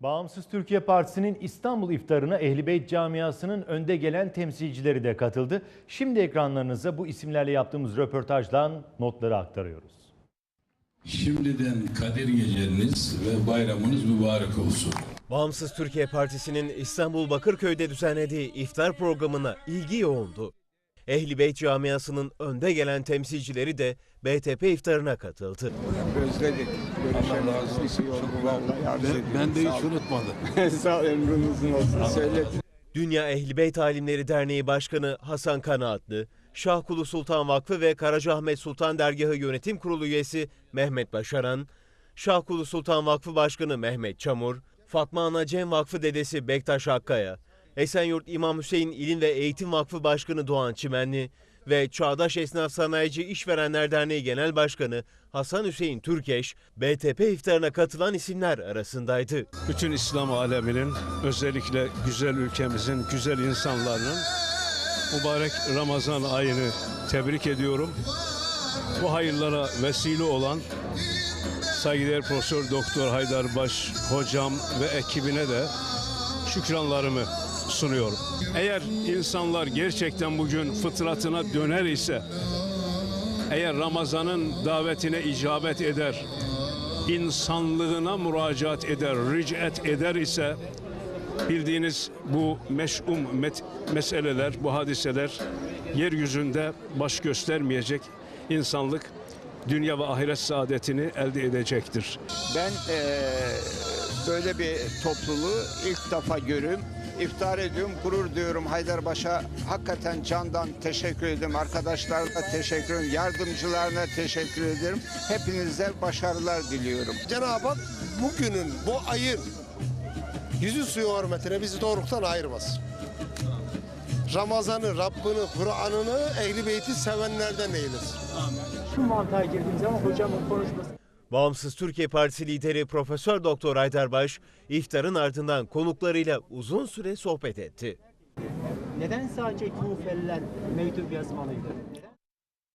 Bağımsız Türkiye Partisi'nin İstanbul iftarına Ehli Beyt camiasının önde gelen temsilcileri de katıldı. Şimdi ekranlarınıza bu isimlerle yaptığımız röportajdan notları aktarıyoruz. Şimdiden Kadir Geceniz ve bayramınız mübarek olsun. Bağımsız Türkiye Partisi'nin İstanbul Bakırköy'de düzenlediği iftar programına ilgi yoğundu. Ehli Beyt camiasının önde gelen temsilcileri de BTP iftarına katıldı. Özledik. Ya Ben, ben de hiç unutmadım. Sağ ol, emrin uzun olsun. Söyle. Dünya Ehli Beyt Alimleri Derneği Başkanı Hasan Kanaatlı, Şahkulu Sultan Vakfı ve Karacaahmet Sultan Dergahı Yönetim Kurulu üyesi Mehmet Başaran, Şahkulu Sultan Vakfı Başkanı Mehmet Çamur, Fatma Ana Cem Vakfı dedesi Bektaş Hakkaya, Esenyurt İmam Hüseyin İlim ve Eğitim Vakfı Başkanı Doğan Çimenli ve Çağdaş Esnaf Sanayici İşverenler Derneği Genel Başkanı Hasan Hüseyin Türkeş, BTP iftarına katılan isimler arasındaydı. bütün İslam aleminin özellikle güzel ülkemizin güzel insanlarının mübarek Ramazan ayını tebrik ediyorum. Bu hayırlara vesile olan saygıdeğer Profesör Doktor Haydar Baş hocam ve ekibine de şükranlarımı sunuyorum. Eğer insanlar gerçekten bugün fıtratına döner ise eğer Ramazan'ın davetine icabet eder, insanlığına müracaat eder, ricet eder ise bildiğiniz bu meş'um meseleler, bu hadiseler yeryüzünde baş göstermeyecek insanlık dünya ve ahiret saadetini elde edecektir. Ben eee, böyle bir topluluğu ilk defa görüyorum. İftar ediyorum, gurur diyorum. Haydarbaş'a hakikaten candan teşekkür ederim. Arkadaşlarına teşekkür ederim. Yardımcılarına teşekkür ederim. Hepinize başarılar diliyorum. Cenab-ı Hak bugünün, bu ayın yüzü suyu hürmetine bizi doğrultuktan ayırmasın. Ramazan'ı, Rabbini, Kur'an'ını, Ehli Beyt'i sevenlerden eylesin. şu mantığa girdiğim zaman hocamın konuşması Bağımsız Türkiye Partisi lideri Profesör Doktor Haydarbaş, iftarın ardından konuklarıyla uzun süre sohbet etti. neden sadece kufeller mektup yazmalıydı?